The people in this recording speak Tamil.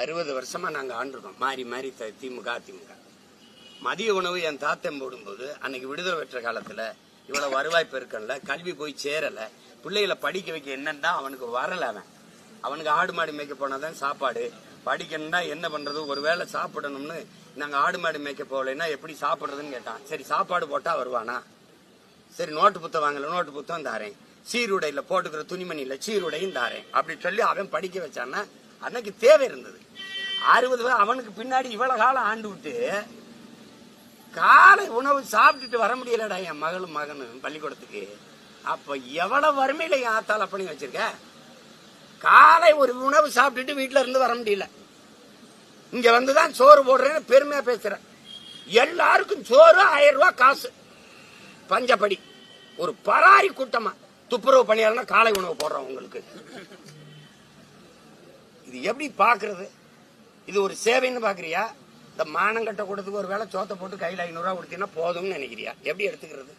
அறுபது வருஷமா நாங்க ஆண்டிருக்கோம். மாறி மாறி த- திமுக அதிமுக. மதிய உணவு என் தாத்தன் போடும்போது அன்னைக்கு விடுதலை பெற்ற காலத்துல இவ்வளவு வருவாய் பெருக்கல்ல கல்வி போய் சேரல பிள்ளைகளை படிக்க வைக்க என்னன்னா அவனுக்கு வரல அவன். அவனுக்கு ஆடு மாடு மேய்க்க போனாதான் சாப்பாடு. படிக்கணும்னா என்ன பண்றது? ஒருவேளை சாப்பிடணும்னு நாங்க ஆடு மாடு மேய்க்க போகலைன்னா எப்படி சாப்பிடுறதுன்னு கேட்டான். சரி சாப்பாடு போட்டா வருவானா? சரி நோட்டு புத்தம் வாங்கல நோட்டு புத்தகம் தாரேன். சீருடையில போட்டுக்கிற துணிமணியில சீருடையும் தாரேன். அப்படி சொல்லி அவன் படிக்க வச்சான்னா அன்னைக்கு தேவை இருந்தது. அறுபது அவனுக்கு பின்னாடி இவ்வளவு காலம் ஆண்டு விட்டு காலை உணவு சாப்பிட்டுட்டு வர முடியலடா என் மகளும் மகனும் பள்ளிக்கூடத்துக்கு. அப்ப எவ்வளவு வறுமையில என் ஆத்தால பண்ணி வச்சிருக்க? காலை ஒரு உணவு சாப்பிட்டுட்டு வீட்டுல இருந்து வர முடியல. இங்க வந்துதான் சோறு போடுறேன்னு பெருமையா பேசுறேன். எல்லாருக்கும் சோறு ஆயிரம் ரூபாய் காசு. பஞ்சப்படி. ஒரு பராரி கூட்டமா. துப்புரவு பணியாளர்னா காலை உணவு போடுறோம் உங்களுக்கு. இது எப்படி பாக்குறது? இது ஒரு சேவைன்னு பாக்குறியா? இந்த மானங்கட்ட கூட்டத்துக்கு ஒரு வேளை சோத்தை போட்டு கையில் ஐநூறுரூவா கொடுத்தீங்கன்னா போதும்னு நினைக்கிறியா? எப்படி எடுத்துக்கிறது?